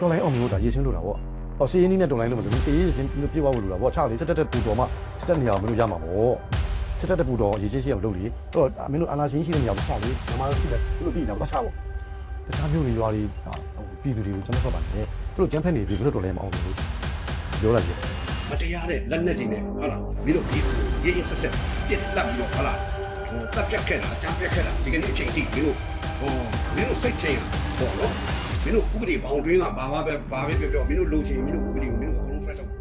တော်လိုင်းအောင်မျိုးဒါရေချင်းလို့တာပေါ့ဟောစီရင်နီးနဲ့တော်လိုင်းလို့မလို့စီရင်ချင်းပြေသွားလို့တာပေါ့ချလေးစက်တက်တက်ပူတော်မှစက်တက်နေအောင်မလို့ရမှာပေါ့စက်တက်တက်ပူတော်ရေချင်းရှိအောင်လုပ်လေတော့မင်းတို့အာနာချင်းရှိတဲ့နေရာမှာချလေးညီမတို့ရှိတယ်သူတို့ပြီးတော့ချပေါ့တခြားမျိုးတွေရွာတွေဟိုပြည်သူတွေကိုကျွန်တော်ဖတ်ပါတယ်သူတို့ကျန်းဖက်နေပြီဘယ်လိုတော်လဲမအောင်ဘူးပြောလိုက်ပြီမတရားတဲ့လက်နက်တွေနဲ့ဟုတ်လားမင်းတို့ဒီရေးရေးဆက်ဆက်ပြစ်တက်ပြီးတော့ဟုတ်လားဟိုတပ်ပြတ်ခဲ့တာအကြမ်းပြတ်ခဲ့တာဒီကနေ့အချိန်ထိမင်းတို့ဟိုမင်းတို့စိတ်ချင်းပေါ့နော် မင်းတို့ဥပဒေဘောင်တွင်းကဘာမှပဲဘာပဲပြောပြောမင်းတို့လိုချင်မင်းတို့ဥပဒေကိုမင်းတို့အကုန်လုံး fresh လုပ်ဟ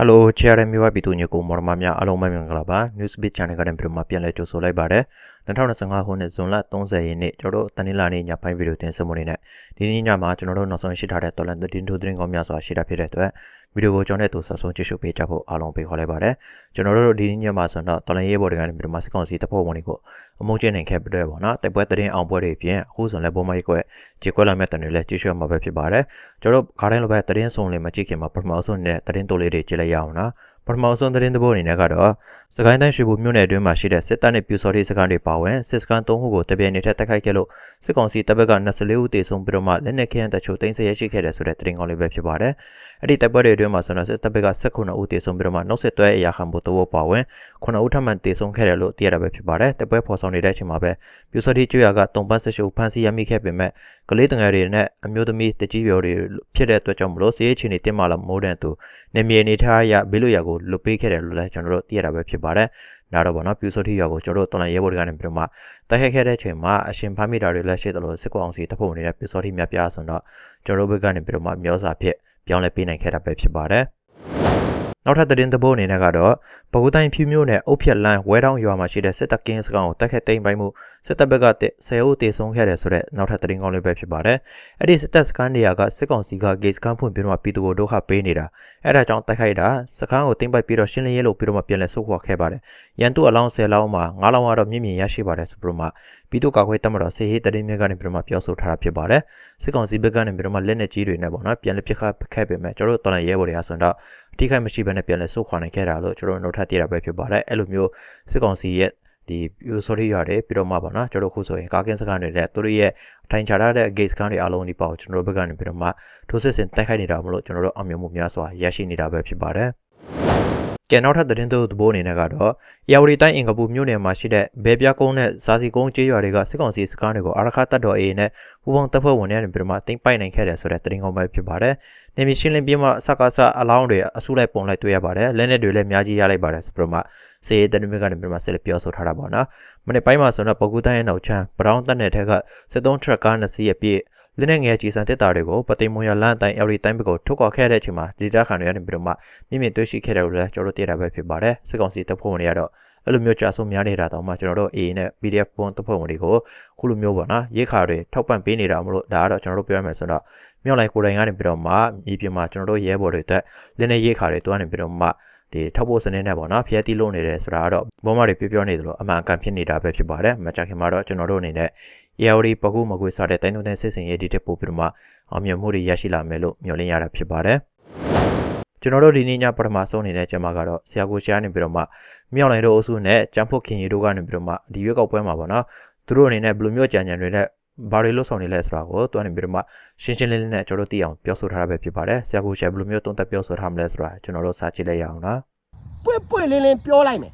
ယ်လိုချာရမီဝပြည်သူညကိုမော်ရမများအားလုံးပဲမင်္ဂလာပါ Newsbeat Channel ကနေပြန်မှပြန်လည်ကြိုဆိုလိုက်ပါတယ်2025ခုနှစ်ဇွန်လ30ရက်နေ့ကျွန်တော်တို့တနင်္လာနေ့ညပိုင်းဗီဒီယိုတင်ဆက်မှုနေနဲ့ဒီနေ့ညမှာကျွန်တော်တို့နောက်ဆုံးရှိထားတဲ့တော်လန်သတင်းထိုးသတင်းကောင်းများစွာရှိတာဖြစ်တဲ့အတွက် ဗီဒီယိုကိုကျွန်တော်တို့ဆက်ဆုံးကြည့်ရှုပေးကြဖို့အားလုံးပေးခေါ်လိုက်ပါတယ်ကျွန်တော်တို့ဒီနေ့ညမှာဆိုတော့တော်လန်ရေးဘော်တွေကနေပြီးတော့မစကောင်စီတပ်ဖွဲ့ဝင်တွေကိုအမုန်းကျင်းနိုင်ခဲ့ပြီးတော့ပေါ့နော်တိုက်ပွဲသတင်းအောင်ပွဲတွေပြင်အခုဆိုလည်းဘောမိုက်ကွက်ခြေကွက်လာမဲ့တန်တွေလည်းကြည့်ရှုမှာပဲဖြစ်ပါတယ်ကျွန်တော်တို့ခါတိုင်းလိုပဲသတင်းစုံလေးမကြည့်ခင်မှာပထမဆုံးနဲ့သတင်းတိုးလေးတွေကြည့်လိုက်ရအောင်နော်ပထမဆုံးသတင်းသဘောအနေနဲ့ကတော့စကိုင်းတိုင်းရွှေဘိုမြို့နယ်အတွင်းမှာရှိတဲ့စစ်တပ်နဲ့ပြူစော်ရေးစခန်းတွေပါဝင်စစ်စခန်း၃ခုကိုတပြိုင်နက်တည်းတိုက်ခိုက်ခဲ့လို့စစ်ကောင်စီတပ်ဘက်က24ဦးသေဆုံးပြီးတော့မှလက်နက်ခဲယမ်းတချို့တင်ဆက်ရရှိခဲ့တယ်ဆိုတဲ့သတင်းကောင်းလေးပဲဖြစ်ပါတယ်။ အဲ့ဒီတပ်ပွဲတွေအတွင်းမှာဆိုတော့စစ်တပ်ဘက်က19ဦးသေဆုံးပြီးတော့မှနောက်ဆက်တွဲအရာခံမှုတဝပါဝင်9ဦးထပ်မံသေဆုံးခဲ့တယ်လို့သိရတာပဲဖြစ်ပါတယ်။တပ်ပွဲဖော်ဆောင်နေတဲ့အချိန်မှာပဲပြူစော်ရေးကျွော်ကတုံပတ်ဆက်ရှုပ်ဖမ်းဆီးရမိခဲ့ပေမဲ့ကလေးတငယ်တွေနဲ့အမျိုးသမီးတကြီးပြော်တွေဖြစ်တဲ့အတွက်ကြောင့်မလို့စီးရေးချင်းတွေတင်မာလာမိုးတဲ့သူနေမြေအနေထားအရဘေးလို့ရကိုလွတ်ပေးခဲ့တယ်လို့လည်းကျွန်တော်တို့သိရတာပဲဖြစ်ပါတယ်။ဒါတော့ဗောနော်ပြူစောတိရွာကိုကျွန်တော်တို့တော်လန်ရဲဘော်တွေကနေပြီးတော့မှတိုက်ခိုက်ခဲ့တဲ့အချိန်မှာအရှင်ဖမ်းမိတာတွေလည်းရှိတယ်လို့စစ်ကောင်စီတပ်ဖွဲ့ဝင်တွေနဲ့ပြူစောတိများပြားဆိုတော့ကျွန်တော်တို့ဘက်ကနေပြီးတော့မှမျောစာဖြစ် ပြောင်းလဲပေးနိုင်ခဲ့တာပဲဖြစ်ပါတယ်။ နောက်ထပ်သတင်းသဘောအနေနဲ့ကတော့ပကူတိုင်းဖြူမျိုးနဲ့အုတ်ဖြက်လန်းဝဲတောင်းရွာမှာရှိတဲ့စစ်တပ်ကင်းစကောင်ကိုတိုက်ခိုက်သိမ်းပိုက်မှုစစ်တပ်ဘက်က10ဦးတေဆုံးခဲ့တယ်ဆိုတဲ့နောက်ထပ်သတင်းကောင်းလေးပဲဖြစ်ပါတယ်။အဲ့ဒီစစ်တပ်စကန်နေရာကစစ်ကောင်စီကဂေတ်စကန်ဖွင့်ပြီးတော့ပြည်သူကိုဒုက္ခပေးနေတာအဲ့ဒါကြောင့်တိုက်ခိုက်တာစကန်ကိုသိမ်းပိုက်ပြီးတော့ရှင်းလင်းရေးလုပ်ပြီးတော့မှပြန်လည်ဆုတ်ခွာခဲ့ပါတယ်။ရန်သူအလောင်း10လောင်းမှာ9လောင်းကတော့မြင့်မြင့်ရရှိပါတယ်ဆိုပြီးတော့မှပြည်သူ့ကာကွယ်တပ်မတော်စေဟေးတရင်မြကနေပြီးတော့မှပြောဆိုထားတာဖြစ်ပါတယ်။စစ်ကောင်စီဘက်ကနေပြီးတော့မှလက်နက်ကြီးတွေနဲ့ပေါ့နော်ပြန်လည်ပစ်ခတ်ခဲ့ပေမဲ့ကျွန်တော်တို့တော်လန်ရဲဘော်တွေအားဆိုတော့ အထိခိုက်မရှိဘဲနဲ့ပြန်လည်ဆုတ်ခွာနိုင်ခဲ့တာလို့ကျွန်တော်တို့နောက်ထပ်သိရတာပဲဖြစ်ပါတယ်။အဲ့လိုမျိုးစစ်ကောင်စီရဲ့ဒီပြူဆိုရီရတယ်ပြီးတော့မှပေါ့နော်ကျွန်တော်တို့ခုဆိုရင်ကာကင်းစကန်တွေနဲ့သူတို့ရဲ့အထိုင်ချထားတဲ့ gate စကန်တွေအားလုံးဒီပေါ့ကျွန်တော်တို့ဘက်ကနေပြီးတော့မှထိုးစစ်ဆင်တိုက်ခိုက်နေတာမလို့ကျွန်တော်တို့အောင်မြင်မှုများစွာရရှိနေတာပဲဖြစ်ပါတယ် ကဲနောက်ထပ်သတင်းတို့သဘောအနေနဲ့ကတော့ရာဝတီတိုင်းအင်္ဂပူမြို့နယ်မှာရှိတဲ့ဘဲပြားကုန်းနဲ့ဇာစီကုန်းကျေးရွာတွေကစစ်ကောင်စီစကားတွေကိုအာရခတ်တပ်တော် AA နဲ့ပူးပေါင်းတပ်ဖွဲ့ဝင်တွေနဲ့ပြီးတော့မှတင်ပိုက်နိုင်ခဲ့တယ်ဆိုတဲ့သတင်းကောင်းပဲဖြစ်ပါတယ်။နေမီရှင်းလင်းပြီးမှစကားစအလောင်းတွေအစုလိုက်ပုံလိုက်တွေ့ရပါတယ်။လက်နက်တွေလည်းအများကြီးရလိုက်ပါတယ်ဆိုပြီးတော့မှစေတနမကနေပြီးတော့မှဆက်လက်ပြောဆိုထားတာပေါ့နော်။မနေ့ပိုင်းမှာဆိုတော့ပကူတိုင်းရဲ့နောက်ချမ်းဘရောင်းတပ်နယ်ထက်က73 truck ကားနှစ်စီးရဲ့ပြည့် လက်နက်ငယ်ကြီးစံတက်တာတွေကိုပတိမွန်ရလန်တိုင်း LD တိုင်းဘက်ကိုထုတ်ခေါ်ခဲ့တဲ့အချိန်မှာဒေတာခံတွေကနေပြီးတော့မှမြင့်မြင့်တွေ့ရှိခဲ့တယ်လို့လည်းကျွန်တော်တို့သိရတာပဲဖြစ်ပါတယ်စစ်ကောင်စီတပ်ဖွဲ့ဝင်တွေကတော့အဲ့လိုမျိုးကြာဆုံးများနေတာတောင်မှကျွန်တော်တို့ AA နဲ့ PDF ပုံတပ်ဖွဲ့ဝင်တွေကိုခုလိုမျိုးပေါ့နော်ရေးခါတွေထောက်ပံ့ပေးနေတာမလို့ဒါကတော့ကျွန်တော်တို့ပြောရမယ်ဆိုတော့မြောက်လိုက်ကိုယ်တိုင်ကနေပြီးတော့မှမြေပြင်မှာကျွန်တော်တို့ရဲဘော်တွေအတွက်လက်နက်ရေးခါတွေတွားနေပြီးတော့မှဒီထောက်ဖို့စနစ်နဲ့ပေါ့နော်ဖျက်တီးလို့နေတယ်ဆိုတာကတော့ဘောမတွေပြောပြောနေတယ်လို့အမှန်အကန်ဖြစ်နေတာပဲဖြစ်ပါတယ်မကြခင်မှာတော့ကျွန်တော်တို့အနေနဲ့ AOD ပကူမကွေးစားတဲ့တိုင်းတုံးတဲ့စစ်စင်ရေးဒီတက်ပို့ပြီးတော့မှအောင်မြင်မှုတွေရရှိလာမယ်လို့မျှော်လင့်ရတာဖြစ်ပါတယ်ကျွန်တော်တို့ဒီနေ့ညပထမဆုံးနေတဲ့ကျမကတော့ဆရာကိုရှားနေပြီးတော့မှမြောက်လိုက်တို့အုပ်စုနဲ့ကျန်းဖို့ခင်ရီတို့ကနေပြီးတော့မှဒီရွက်ကောက်ပွဲမှာပေါ့နော်သူတို့အနေနဲ့ဘယ်လိုမျိုးကြံကြံတွေနဲ့ဘာတွေလို့ဆောင်နေလဲဆိုတာကိုတွန်းနေပြီးတော့မှရှင်းရှင်းလင်းလင်းနဲ့ကျွန်တော်တို့သိအောင်ပြောဆိုထားတာပဲဖြစ်ပါတယ်ဆရာကိုရှားဘယ်လိုမျိုးတုံးသက်ပြောဆိုထားမလဲဆိုတာကျွန်တော်တို့စာကြည့်လိုက်ရအောင်နော်ပွင့်ပွင့်လင်းလင်းပြောလိုက်မယ်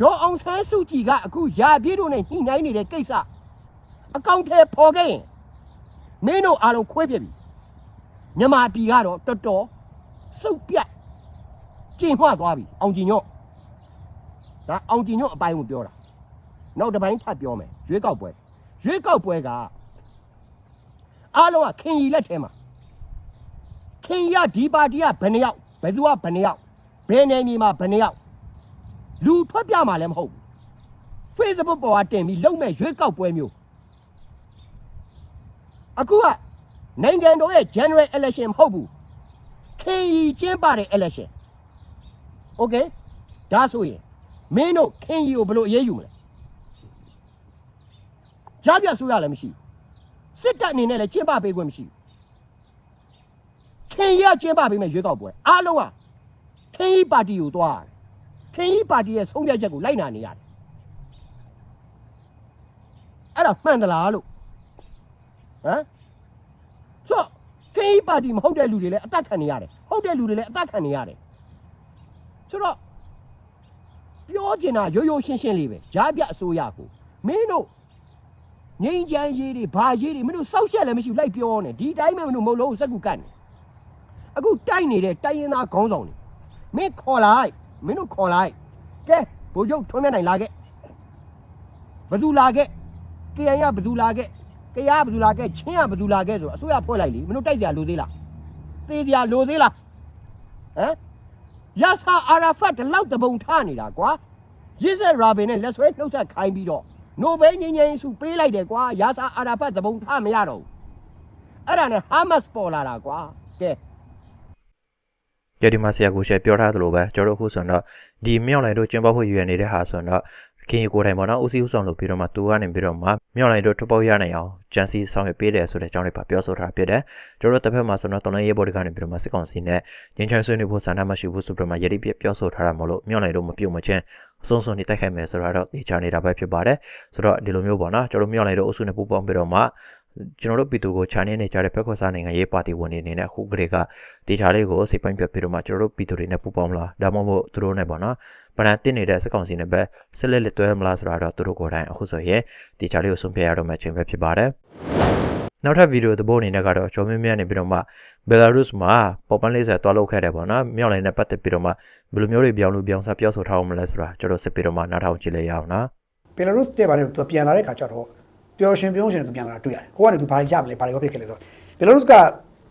ဒေါ်အောင်ဆန်းစုကြည်ကအခုရာပြည့်တို့နဲ့ညှိနှိုင်းနေတဲ့ကိစ္စအကောင့်ထဲပေါ်ခဲ့ရင်မင်းတို့အားလုံးခွဲပြစ်ပြီမြန်မာပြည်ကတော့တော်တော်စုပ်ပြတ်ကျင်မှသွားပြီအောင်ကြည်ညွတ်ဒါအောင်ကြည်ညွတ်အပိုင်းကိုပြောတာနောက်တစ်ပိုင်းထပ်ပြောမယ်ရွေးကောက်ပွဲရွေးကောက်ပွဲကအားလုံးကခင်ရီလက်ထဲမှာခင်ရီကဒီပါတီကဘယ်နှယောက်ဘယ်သူကဘယ်နှယောက်ဘယ်နယ်မြေမှာဘယ်နှယောက် လူထွက်ပြမှာလည်းမဟုတ်ဘူး Facebook ပေါ်ကတင်ပြီးလုံမဲ့ရွေးကောက်ပွဲမျိုးအခုကနိုင်ငံတော်ရဲ့ general election မဟုတ်ဘူးခင်ရီကျင်းပတဲ့ election okay ဒါဆိုရင်မင်းတို့ခင်ရီကိုဘယ်လိုအရေးယူမလဲကြားပြဆိုရလည်းမရှိဘူးစစ်တပ်အနေနဲ့လည်းကျင်းပပေးခွင့်မရှိဘူးခင်ရီကကျင်းပပေးမဲ့ရွေးကောက်ပွဲအားလုံးကခင်းကြီးပါတီကိုသွားရတယ် ခင်းကြီးပါတီရဲ့ဆုံးဖြတ်ချက်ကိုလိုက်နာနေရတယ်တာမှန်သလားလို့ဟမ်ဆိုတော့ခေးပါတီမဟုတ်တဲ့လူတွေလည်းအသက်ခံနေရတယ်ဟုတ်တဲ့လူတွေလည်းအသက်ခံနေရတယ်ဆိုတော့ပြောချင်တာရိုးရိုးရှင်းရှင်းလေးပဲဂျားပြအစိုးရကိုမင်းတို့ငိမ့်ချမ်းရေးတွေဘာရေးတွေမင်းတို့စောက်ရှက်လည်းမရှိဘူးလိုက်ပြောနေဒီတိုင်းပဲမင်းတို့မဟုတ်လို့စက်ကူကတ်နေအခုတိုက်နေတဲ့တိုင်းရင်းသားခေါင်းဆောင်တွေမင်းခေါ်လိုက် မင်းတို့ခေါ်လိုက်ကဲဘိုလ်ချုပ်ထွန်းမြတ်နိုင်လာခဲ့ဘယ်သူလာခဲ့ KN ကဘယ်သူလာခဲ့ကရားဘယ်သူလာခဲ့ချင်းကဘယ်သူလာခဲ့ဆိုအစိုးရဖွဲ့လိုက်လीမင်းတို့တိုက်ကြလိုသေးလားသေးကြလိုသေးလားဟမ်ရဆာအာရာဖတ်ဒီလောက်တပုံထားနေတာကွာရစ်ဆက်ရာဘင်နဲ့လက်ဆွဲနှုတ်ဆက်ခိုင်းပြီးတော့နိုဘယ်ငြိမ်းချမ်းရေးဆုပေးလိုက်တယ်ကွာရဆာအာရာဖတ်တပုံထားမရတော့ဘူးအဲ့ဒါနဲ့ဟာမတ်စ်ပေါ်လာတာကွာကဲ ကြဒီမှာဆရာကိုရှယ်ပြောထားသလိုပဲကျွန်တော်တို့အခုဆိုတော့ဒီမြောက်လိုက်တို့ကျင်းပဖို့ရွယ်နေတဲ့ဟာဆိုတော့ခင်ရီကိုယ်တိုင်ပေါ့နော်ဦးစီးဦးဆောင်လုပ်ပြီးတော့မှသူကနေပြီးတော့မှမြောက်လိုက်တို့ထပ်ပေါက်ရနိုင်အောင်ဂျန်စီဆောင်ရွက်ပေးတယ်ဆိုတဲ့အကြောင်းလေးပါပြောဆိုထားဖြစ်တယ်ကျွန်တော်တို့တစ်ဖက်မှာဆိုတော့တော်လိုင်းရေးဘော်ဒီကနေပြီးတော့မှစစ်ကောင်စီနဲ့ငင်းချဆွေးနွေးဖို့ဆန္ဒမရှိဘူးဆိုပြီးတော့မှယတိပြပြောဆိုထားတာမလို့မြောက်လိုက်တို့မပြုတ်မချင်းအဆုံးစွန်နေတိုက်ခိုက်မယ်ဆိုတော့တေချာနေတာပဲဖြစ်ပါတယ်ဆိုတော့ဒီလိုမျိုးပေါ့နော်ကျွန်တော်မြောက်လိုက်တို့အုပ်စုနဲ့ပူးပေါင်းပြီးတော့မှ ကျွန်တော်တို့ပြည်သူကိုခြံနေနေကြတဲ့ဘက်ခွစာနိုင်ငံရေးပါတီဝင်တွေအနေနဲ့အခုကလေးကတေချာလေးကိုစိတ်ပိုင်းပြတ်ပြီးတော့မှကျွန်တော်တို့ပြည်သူတွေနဲ့ပူးပေါင်းမလားဒါမှမဟုတ်သူတို့နဲ့ပေါ့နော်ဗရန်တင်နေတဲ့စက်ကောင်စီနဲ့ပဲဆက်လက်လက်တွဲမလားဆိုတာတော့သူတို့ကိုယ်တိုင်အခုဆိုရင်တေချာလေးကိုဆုံးဖြတ်ရတော့မှချင်းပဲဖြစ်ပါတယ်နောက်ထပ်ဗီဒီယိုသဘောအနေနဲ့ကတော့ကျော်မင်းမြတ်နေပြီးတော့မှဘယ်လာရုစ်မှာပေါ်ပန်လေးဆက်တွားလောက်ခဲ့တယ်ပေါ့နော်မြောက်လိုင်းနဲ့ပတ်သက်ပြီးတော့မှဘယ်လိုမျိုးတွေပြောင်းလို့ပြောင်းစားပြောဆိုထားအောင်မလဲဆိုတာကျွန်တော်စစ်ပြီးတော့မှနားထောင်ကြည့်လိုက်ရအောင်နော်ဘယ်လာရုစ်တဲ့ဘာလဲသူပြန်လာတဲ့ခါကျတော့ ပျော်ရှင်ပြုံးရှင်သူပြန်လာတာတွေ့ရတယ်။ကိုကနေသူဘာရမလဲဘာတွေရောဖြစ်ခဲ့လဲဆိုတော့ဘယ်လာရုစ်က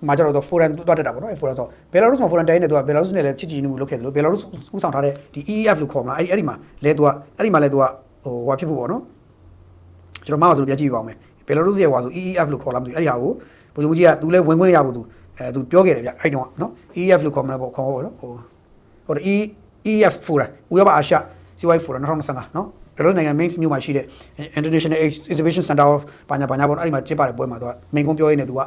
မှာကျတော့ဖိုရန်တွတ်တက်တာပေါ့နော်အဲဖိုရန်ဆိုဘယ်လာရုစ်မှာဖိုရန်တိုင်းနေသူကဘယ်လာရုစ်နဲ့လည်းချစ်ကြည်မှုလုပ်ခဲ့တယ်လို့ဘယ်လာရုစ်ဥဆောင်ထားတဲ့ဒီ EEF လို့ခေါ်မလားအဲ့ဒီအဲ့ဒီမှာလဲသူကအဲ့ဒီမှာလဲသူကဟိုဟွာဖြစ်ဖို့ပေါ့နော်ကျွန်တော်မှမဆိုပြန်ကြည့်ပါအောင်မယ်ဘယ်လာရုစ်ရဲ့ဟွာဆို EEF လို့ခေါ်လာမသိဘူးအဲ့ဒီဟာကိုဘုရားကြီးကသူလဲဝင်ခွင့်ရဖို့သူအဲသူပြောခဲ့တယ်ဗျအဲ့တုန်းကနော် EEF လို့ခေါ်မလားပေါ့ခေါ်ပေါ့နော်ဟိုဟို E EF ဖိုရန်ဥရောပအာရှစီဝိုင်းဖိုရန်2025နော် ဘယ်လိုနိုင်ငံ main မြို့မှာရှိတဲ့ International Exhibition Center of ဘာညာဘာညာပေါ့အဲ့ဒီမှာကျင်းပတဲ့ပွဲမှာသူက main ကုန်းပြောရင်းနဲ့သူက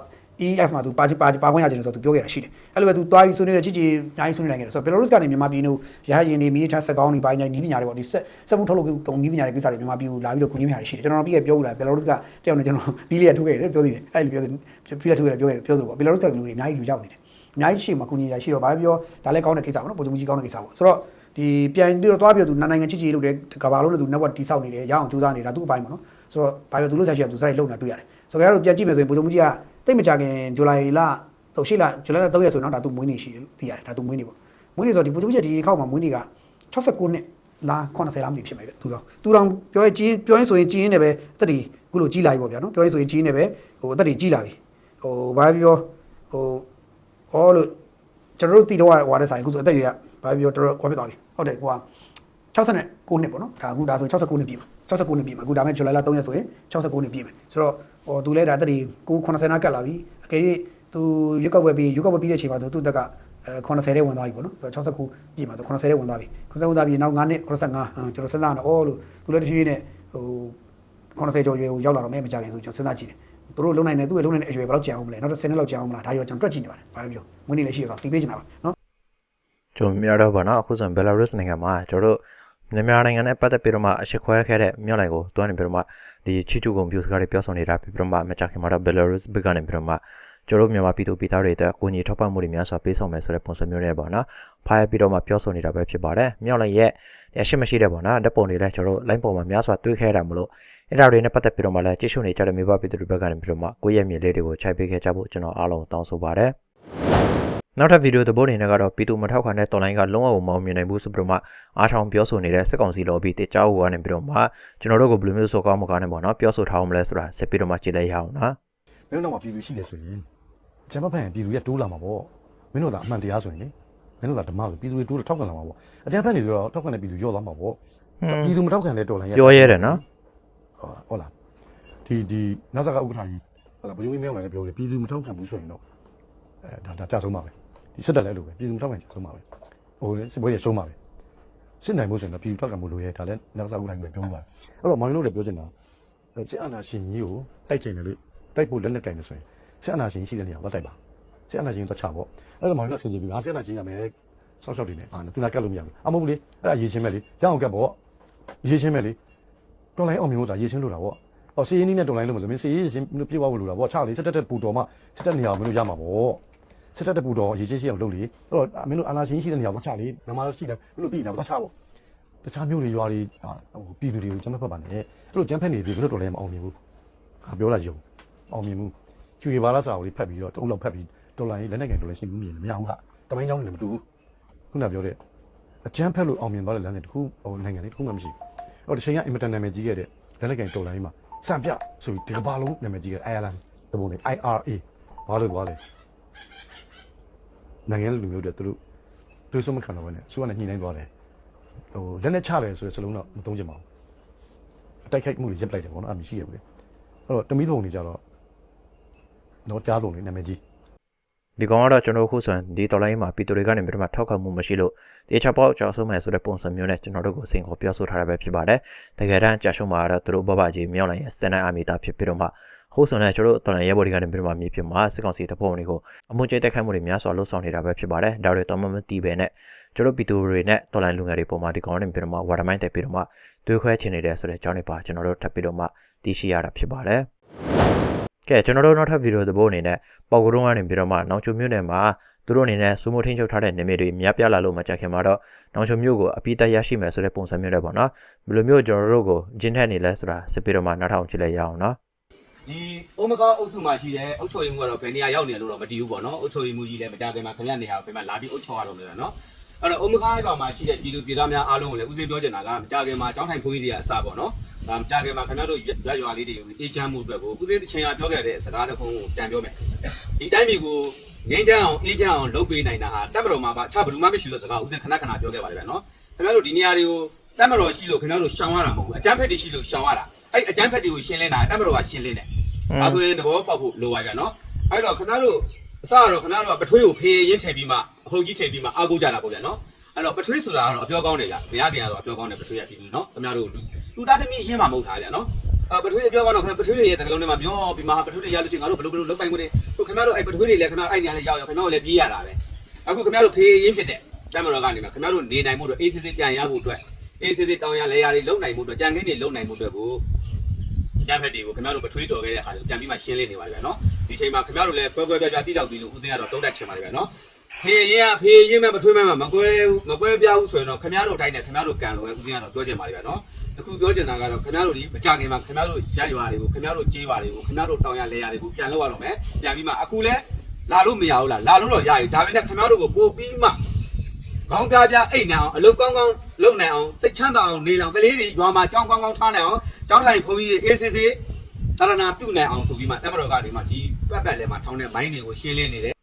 EF မှာသူပါပါပါခွင့်ရခြင်းဆိုတော့သူပြောခဲ့တာရှိတယ်အဲ့လိုပဲသူတွားပြီးဆွေးနွေးတဲ့ချစ်ချစ်နိုင်ဆွေးနွေးနိုင်ခဲ့တယ်ဆိုတော့ Belarus ကနေမြန်မာပြည်တို့ရဟရင်နေမြေချဆက်ကောင်းနေပိုင်းညာနီးပညာတွေပေါ့ဒီဆက်ဆက်မှုထုတ်လုပ်ကုံနီးပညာတွေကိစ္စတွေမြန်မာပြည်ကိုလာပြီးတော့ကုညီးပညာတွေရှိတယ်ကျွန်တော်ပြီးခဲ့ပြောဦးလာ Belarus ကတယောက်နဲ့ကျွန်တော်ပြီးလေးရထုတ်ခဲ့တယ်ပြောသေးတယ်အဲ့လိုပြောသေးပြီးရထုတ်ခဲ့တယ်ပြောခဲ့တယ်ပြောသလိုပေါ့ Belarus ကလူတွေအများကြီးလူရောက်နေတယ်အများကြီးရှိမှကုညီးရရှိတော့ဘာပြောဒါလည်းကောင်းတဲ့ကိစ္စပေါ့နော်ပုံစံကြီးကောင်းတဲ့ကိစ္စပေါ့ဆိုတော့ ဒီပြန်ပြီးတော့တွားပြီးတော့သူနိုင်ငံချစ်ချစ်လုပ်တယ်ကဘာလုံးနဲ့သူ network တိဆောက်နေတယ်ရအောင်ကြိုးစားနေတာသူ့အပိုင်းပေါ့နော်ဆိုတော့ဘာပြောသူလို့ဆက်ရှိတာသူစိုက်လုံနေတာတွေ့ရတယ်ဆိုတော့ကျွန်တော်တို့ပြန်ကြည့်မယ်ဆိုရင်ပုံစံကြီးကတိတ်မကြခင်ဇူလိုင်လတော့ရှိလားဇူလိုင်လ3ရက်ဆိုတော့ဒါသူမွေးနေရှိတယ်လို့သိရတယ်ဒါသူမွေးနေပေါ့မွေးနေဆိုတော့ဒီပုံစံကြီးဒီခောက်မှာမွေးနေက69နှစ်လား80လားမသိဖြစ်မယ်ဗျသူတော့သူတော့ပြောရင်ကြီးပြောရင်ဆိုရင်ကြီးရင်းနေပဲအသက်ဒီခုလိုကြီးလာပြီပေါ့ဗျာနော်ပြောရင်ဆိုရင်ကြီးရင်းနေပဲဟိုအသက်ဒီကြီးလာပြီဟိုဘာပြောဟိုအော်လို့ကျွန်တော်တို့တည်တော့ဟိုတဲ့ဆိုင်ခုဆိုအသက်ရွယ်က ဘာပြောတော်တော်ကွာဖြစ်သွားပြီဟုတ်တယ်ဟိုက69နှစ်ပေါ့နော်ဒါအခုဒါဆို69နှစ်ပြည့်မှာ69နှစ်ပြည့်မှာအခုဒါမဲ့ဇူလိုင်လ3ရက်ဆိုရင်69နှစ်ပြည့်မယ်ဆိုတော့ဟိုသူလဲဒါတက်ဒီ980နားကတ်လာပြီအကယ်၍သူရွက်ကောက်ပွဲပြီးရွက်ကောက်ပွဲပြီးတဲ့အချိန်မှာသူသူ့တက်ကအဲ80တဲ့ဝင်သွားပြီပေါ့နော်69ပြည့်မှာသူ80တဲ့ဝင်သွားပြီ80ဝင်သွားပြီနောက်9နှစ်85ကျွန်တော်စဉ်းစားတော့အော်လို့သူလည်းတစ်ဖြည်းဖြည်းနဲ့ဟို80ကျော်ရွယ်ကိုရောက်လာတော့မဲမကြခင်ဆိုကျွန်တော်စဉ်းစားကြည့်တယ်သူတို့လုံနိုင်တယ်သူ့ရဲ့လုံနိုင်တဲ့အရွယ်ဘယ်လောက်ကြာအောင်မလဲနောက်တော့10နှစ်လောက်ကြာအောင်မလားဒါရောကျွန်တော်တွက်ကြည့်နေပါတယ်ဘာပြောဝင်းနေလည်းရှိရတော့တီးပေးချင်တာပါနော် ကျွန်တော်များတော့ဗောနော်အခုဆိုရင် Belarus နိုင်ငံမှာကျွန်တော်တို့မြန်မာနိုင်ငံနဲ့ပတ်သက်ပြီးတော့မှအရှိခွဲခဲ့တဲ့မြောက်နိုင်ကိုတွန်းနေပြီးတော့မှဒီချီချူကုံပြူစကားတွေပြောဆိုနေတာပြီးတော့မှမကြခင်မှာတော့ Belarus ဘက်ကနေပြီးတော့မှကျွန်တော်တို့မြန်မာပြည်သူပြည်သားတွေအတွက်ကိုညီထောက်ပံ့မှုတွေများစွာပေးဆောင်မယ်ဆိုတဲ့ပုံစံမျိုးနဲ့ပေါ့နော်ဖားရပြီးတော့မှပြောဆိုနေတာပဲဖြစ်ပါတယ်မြောက်နိုင်ရဲ့အရှိမရှိတဲ့ပေါ့နော်ဓာတ်ပုံတွေလည်းကျွန်တော်တို့ line ပေါ်မှာများစွာတွေ့ခဲ့တာမလို့အဲ့ဒါတွေနဲ့ပတ်သက်ပြီးတော့မှလည်းကြည့်ရှုနေကြတဲ့မိဘပြည်သူတွေဘက်ကနေပြီးတော့မှကိုယ့်ရဲ့မြေလေးတွေကိုခြိုက်ပေးခဲ့ကြဖို့ကျွန်တော်အားလုံးတောင်းဆိုပါတယ် နောက်ထပ်ဗီဒီယိုသဘောအနေနဲ့ကတော့ပြည်သူမထောက်ခံတဲ့တော်လိုင်းကလုံးဝမအောင်မြင်နိုင်ဘူးဆိုပြီးတော့မှအားချောင်းပြောဆိုနေတဲ့စစ်ကောင်စီ lobby တေချာဟိုကနေပြီးတော့မှကျွန်တော်တို့ကိုဘယ်လိုမျိုးဆိုကောင်းမကောင်းနဲ့ပေါ့နော်ပြောဆိုထားအောင်မလဲဆိုတာဆက်ပြီးတော့မှကြည့်လိုက်ရအောင်နော်မင်းတို့တော့မှပြည်သူရှိတယ်ဆိုရင်ကျန်မဖက်ရင်ပြည်သူရတိုးလာမှာပေါ့မင်းတို့ကအမှန်တရားဆိုရင်လေမင်းတို့ကဓမ္မဆိုပြည်သူတွေတိုးထောက်ခံလာမှာပေါ့အကြမ်းဖက်နေတော့ထောက်ခံတဲ့ပြည်သူရော့သွားမှာပေါ့ပြည်သူမထောက်ခံတဲ့တော်လိုင်းပြောရဲတယ်နော်ဟုတ်လားဒီဒီနောက်ဆက်ကဥက္ကဋ္ဌကြီးဟုတ်လားဘယ်လိုမျိုးလဲပြောတယ်ပြည်သူမထောက်ခံဘူးဆိုရင်တော့အဲဒါဒါကြာဆုံးပါပဲ ဒီစစ်တပ်လည်းလို့ပဲပြည်သူမထောက်ခံကြာဆုံးပါပဲဟိုစစ်ပွဲရဆုံးပါပဲစစ်နိုင်မှုဆိုရင်တော့ပြည်သူထောက်ခံမှုလိုရဲဒါလည်းနောက်ဆက်ကဥက္ကဋ္ဌကြီးပြောပါအဲ့တော့မောင်တို့လည်းပြောချင်တာစစ်အာဏာရှင်ကြီးကိုတိုက်ချင်တယ်လို့တိုက်ဖို့လက်နဲ့ကင်နေဆိုရင်စစ်အာဏာရှင်ရှိတဲ့နေရာကိုတိုက်ပါစစ်အာဏာရှင်တော့ချပေါ့အဲ့တော့မောင်တို့ဆင်ခြင်ပြီးဟာစစ်အာဏာရှင်ရမယ်ဆောက်ရှောက်တွေနဲ့အာသူလာကတ်လို့မရဘူးအမဟုတ်ဘူးလေအဲ့ဒါရေးချင်းမဲ့လေရအောင်ကတ်ပေါ့ရေးချင်းမဲ့လေတော်လိုင်းအောင်မျိုးဒါရေးချင်းလို့တာပေါ့ဟောစီးရင်နီးနဲ့တော်လိုင်းလို့မဆိုမင်းစီးရင်မင်းပြေးသွားဖို့လိုတာပေါ့ချလေစစ်တက်တက်ပူတော်မှစစ်တက်နေရာမင်းတို့ရမှာပေါ့ စစ်တက်တက်ပူတော်ရေးချင်းရှိအောင်လုပ်လေအဲ့တော့မင်းတို့အာနာချင်းရှိတဲ့နေရာပေါ့ချလေမမရှိတယ်မင်းတို့သိနေတာပေါ့ချပေါ့တခြားမျိုးတွေရွာတွေဟိုပြည်သူတွေကိုကျမ်းဖက်ပါနဲ့အဲ့လိုကျမ်းဖက်နေပြီဘယ်လိုတော်လဲမအောင်မြင်ဘူးငါပြောလာကြုံအောင်မြင်မှုကျူရီဘာလာစာကိုဖက်ပြီးတော့တုံးလောက်ဖက်ပြီးတော်လိုင်းလက်နဲ့ကန်တော်လိုင်းရှိမှုမြင်မရအောင်ကတမိုင်းချောင်းလည်းမတူဘူးခုနပြောတဲ့အကျန်းဖက်လို့အောင်မြင်သွားတဲ့လမ်းစဉ်တစ်ခုဟိုနိုင်ငံလေးတစ်ခုမှမရှိဘူးအဲ့တော့တစ်ချိန်ကအင်မတန်နာမည်ကြီးခဲ့တဲ့လက်နဲ့ကန်တော်လိုင်းမှာစံပြဆိုပြီးဒီကဘာလုံးနာမည်ကြီးခဲ့ Ireland တပုံနဲ့ IRA ဘာလို့သွားလဲ နိုင်ငံလူမျိုးတွေသူတို့တွေးစုံမခံတော့ဘဲနဲ့သူကလည်းညှိနှိုင်းသွားတယ်ဟိုလက်နဲ့ချတယ်ဆိုတဲ့စလုံးတော့မသုံးချင်ပါဘူးအတိုက်ခိုက်မှုတွေရပ်လိုက်တယ်ပေါ့နော်အမရှိရဘူးလေအဲ့တော့တမီးသုံးနေကြတော့တော့ကြားစုံလေးနာမည်ကြီးဒီကောင်ကတော့ကျွန်တော်တို့ခုဆိုရင်ဒီတော်လိုင်းမှာပီတိုတွေကနေပြီးတော့မှထောက်ခံမှုမရှိလို့တေချာပေါက်ကြောက်ဆုံးမယ်ဆိုတဲ့ပုံစံမျိုးနဲ့ကျွန်တော်တို့ကိုစင်ခေါ်ပြောဆိုထားတာပဲဖြစ်ပါတယ်။တကယ်တမ်းကြာရှုံးမှာကတော့သူတို့ဘဘကြီးမြောက်လိုက်ရဲ့စတန်ဒတ်အာမီတာဖြစ်ပြီးတော့မှ ဟိုးဆိုရင်ကျွန်တော်တို့တော်လိုင်းရဲဘော်တွေကနေပြီးတော့မှမြေပြင်မှာစစ်ကောင်စီတပ်ဖွဲ့ဝင်တွေကိုအမှုကျတိုက်ခိုက်မှုတွေများစွာလှုပ်ဆောင်နေတာပဲဖြစ်ပါတယ်။ဒါတွေတော့မမသိပဲနဲ့ကျွန်တော်ပီတိုတွေနဲ့တော်လိုင်းလူငယ်တွေပုံမှာဒီကောင်ကနေပြီးတော့မှဝါဒမိုင်းတက်ပြီးတော့မှတွေးခွဲချင်နေတဲ့ဆိုတဲ့အကြောင်းတွေပါကျွန်တော်တို့ထပ်ပြီးတော့မှသိရှိရတာဖြစ်ပါတယ်။ကဲကျွန်တော်တို့နောက်ထပ်ဗီဒီယိုသဘောအနေနဲ့ပေါကုံကနေပြီးတော့မှနောင်ချုံမြို့နယ်မှာသူတို့အနေနဲ့စူမိုထင်းချုပ်ထားတဲ့နေမည်တွေများပြားလာလို့မကြခင်မှာတော့နောင်ချုံမြို့ကိုအပိတက်ရရှိမယ်ဆိုတဲ့ပုံစံမျိုးတွေပေါ့နော်ဘယ်လိုမျိုးကျွန်တော်တို့ကိုဂျင်းထက်နေလဲဆိုတာစပြီးတော့မှနောက်ထောင်ကြည့်လိုက်ရအောင်နော် ဒီအိုမကာအုပ်စုမှာရှိတဲ့အုပ်ချုပ်ရေးမှုကတော့ဘယ်နေရာရောက်နေလဲလို့တော့မတည်ဘူးပေါ့နော်အုပ်ချုပ်ရေးမှုကြီးလည်းမကြခင်မှာခင်ဗျနေရာကိုပြန်လာပြီးအုပ်ချုပ်ရတော့မယ်နော်အဲ့တော့အိုမကာကောင်မှာရှိတဲ့ပြည်သူပြည်သားများအားလုံးကိုလည်းဦးစိပြောချင်တာကမကြခင်မှာကျောင်းထိုင်ခွင့်ကြီးတွေအစပေါ့နော်ဒါမကြခင်မှာခင်ဗျတို့ရွရွာလေးတွေကိုအေးချမ်းမှုအတွက်ကိုဦးစိတစ်ချိန်ကပြောခဲ့တဲ့စကားတစ်ခုကိုတန်ပြောမယ်ဒီတိုင်းပြည်ကိုငင်းချမ်းအောင်အေးချမ်းအောင်လုပ်ပေးနိုင်တာဟာတပ်မတော်မှာပါအခြားဘယ်သူမှမရှိလို့စကားဦးစိခဏခဏပြောခဲ့ပါတယ်ဗျနော်ခင်ဗျတို့ဒီနေရာတွေကိုတပ်မတော်ရှိလို့ခင်ဗျတို့ရှောင်ရတာမဟုတ်ဘူးအကြမ်းဖက်တွေရှိလို့ရှောင်ရတာအဲ့အကြမ်းဖက်တွေကိုရှင်းလင်းတာတပ်မတော်ကရှင်းလင်းတယ် အဲဆိုရင်သဘောပေါက်ဖို့လိုပါကြနော်အဲ့တော့ခဏတို့အစကတော့ခဏတို့ကပထွေးကိုဖေးရင်းထည့်ပြီးမှအဟုတ်ကြီးထည့်ပြီးမှအာကိုကြတာပေါ့ဗျာနော်အဲ့တော့ပထွေးဆိုတာကတော့အပြောကောင်းတယ်ဗျာမရခင်ကတော့အပြောကောင်းတယ်ပထွေးရပြည်ပြီနော်ခင်ဗျားတို့လူသားသမီးရင်းမှမဟုတ်တာဗျာနော်အပထွေးအပြောကောင်းတော့ခင်ဗျာပထွေးတွေရဲ့သကလုံးတွေမှာပြောပြီးမှပထွေးတွေရလို့ချင်းငါတို့ဘယ်လိုဘယ်လိုလုပ်ပိုင်ခွင့်တွေခင်ဗျားတို့အဲ့ပထွေးတွေလည်းခင်ဗျားအဲ့နေရာလေးရောက်ရောက်ခင်ဗျားတို့လည်းပြေးရတာပဲအခုခင်ဗျားတို့ဖေးရင်းဖြစ်တဲ့တမတော်ကနေမှာခင်ဗျားတို့နေနိုင်မှုအတွက်အေးစစ်စစ်ပြန်ရဖို့အတွက်အေးစစ်စစ်တောင်းရလဲရတွေလုံနိုင်မှုအတွက်ကြံခင်းတွေလုံနိုင်မှုအတွက်ကို ကြမ်းဖက်တွေကိုခင်ဗျားတို့ပထွေးတော်ခဲ့တဲ့ဟာတွေကိုပြန်ပြီးမှရှင်းလင်းနေပါပြီဗျာနော်ဒီချိန်မှာခင်ဗျားတို့လည်းကွဲကွဲပြားပြားတိတောက်ပြီးလို့ဦးစင်းကတော့တုံးတက်ချင်ပါလေဗျာနော်ဖေးရင်ကဖေးရင်မဲ့ပထွေးမဲ့မှာမကွဲဘူးမကွဲပြားဘူးဆိုရင်တော့ခင်ဗျားတို့တိုင်းနဲ့ခင်ဗျားတို့ကန်လို့ပဲဦးစင်းကတော့ပြောချင်ပါလေဗျာနော်အခုပြောချင်တာကတော့ခင်ဗျားတို့ဒီမကြခင်မှာခင်ဗျားတို့ရရွာတွေကိုခင်ဗျားတို့ကြေးရွာတွေကိုခင်ဗျားတို့တောင်ရလဲရတွေကိုပြန်လောက်ရတော့မယ်ပြန်ပြီးမှအခုလဲလာလို့မရဘူးလားလာလို့တော့ရပြီဒါပေမဲ့ခင်ဗျားတို့ကိုပို့ပြီးမှ ခေါင်းပြားပြားအိတ်နေအောင်အလုပ်ကောင်းကောင်းလုပ်နိုင်အောင်စိတ်ချမ်းသာအောင်နေအောင်ကလေးတွေရွာမှာကြောင်းကောင်းကောင်းထားနိုင်အောင်ကျောင်းထိုင်ဘုန်းကြီးတွေအေးဆေးဆေးသာရဏပြုနိုင်အောင်ဆိုပြီးမှတက်မတော်ကနေမှဒီပတ်ပတ်လဲမှာထောင်းတဲ့ဘိုင်းတွေကိုရှင်းလင်းနေတယ်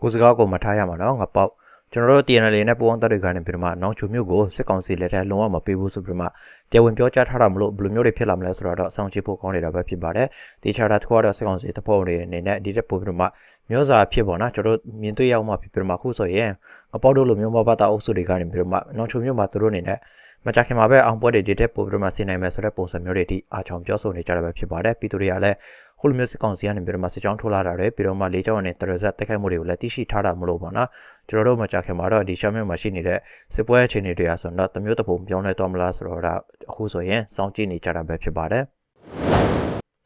ကိုစကားကိုမထားရမှာနော်ငါပေါ က်ကျွန်တော်တို့ TNL နဲ့ပူအောင်တက်တွေကနေပြီးတော့မှနောင်ချုံမြို့ကိုစစ်ကောင်စီလက်ထက်လုံးဝမပေးဘူးဆိုပြီးတော့မှတရားဝင်ပြောကြားထားတာမလို့ဘယ်လိုမျိုးတွေဖြစ်လာမလဲဆိုတော့စောင့်ကြည့်ဖို့ကောင်းနေတာပဲဖြစ်ပါတယ်ဒီချာတာတစ်ခုကတော့စစ်ကောင်စီတပ်ဖွဲ့ဝင်တွေအနေနဲ့ဒီတက်ပို့ပြီးတော့မှမျိုးစာဖြစ်ပေါ့နော်ကျွန်တော်တို့မြင်တွေ့ရအောင်မှဖြစ်ပြီးတော့မှခုဆိုရင်အပေါက်တို့လိုမျိုးမဘာတာအုပ်စုတွေကနေပြီးတော့မှနောင်ချုံမြို့မှာသူတို့အနေနဲ့မကြခင်မှာပဲအောင်ပွဲတွေဒီတက်ပို့ပြီးတော့မှဆင်နိုင်မယ်ဆိုတဲ့ပုံစံမျိုးတွေဒီအားချောင်ပြောဆိုနေကြတာပဲဖြစ်ပါတယ်ပြီးသူတွေကလည်း ဟိုလိုမျိုးစစ်ကောင်စီကနေပြီးတော့မှစစ်ကြောင်းထိုးလာတာတွေပြီးတော့မှလေကြောင်းနဲ့တရဇက်တိုက်ခိုက်မှုတွေကိုလည်းသိရှိထားတာမလို့ပေါ့နော်ကျွန်တော်တို့မကြခင်မှာတော့ဒီရှမ်းမြို့မှာရှိနေတဲ့စစ်ပွဲအခြေအနေတွေအဆိုတော့တမျိုးတပုံပြောင်းလဲသွားမလားဆိုတော့ဒါအခုဆိုရင်စောင့်ကြည့်နေကြတာပဲဖြစ်ပါတယ်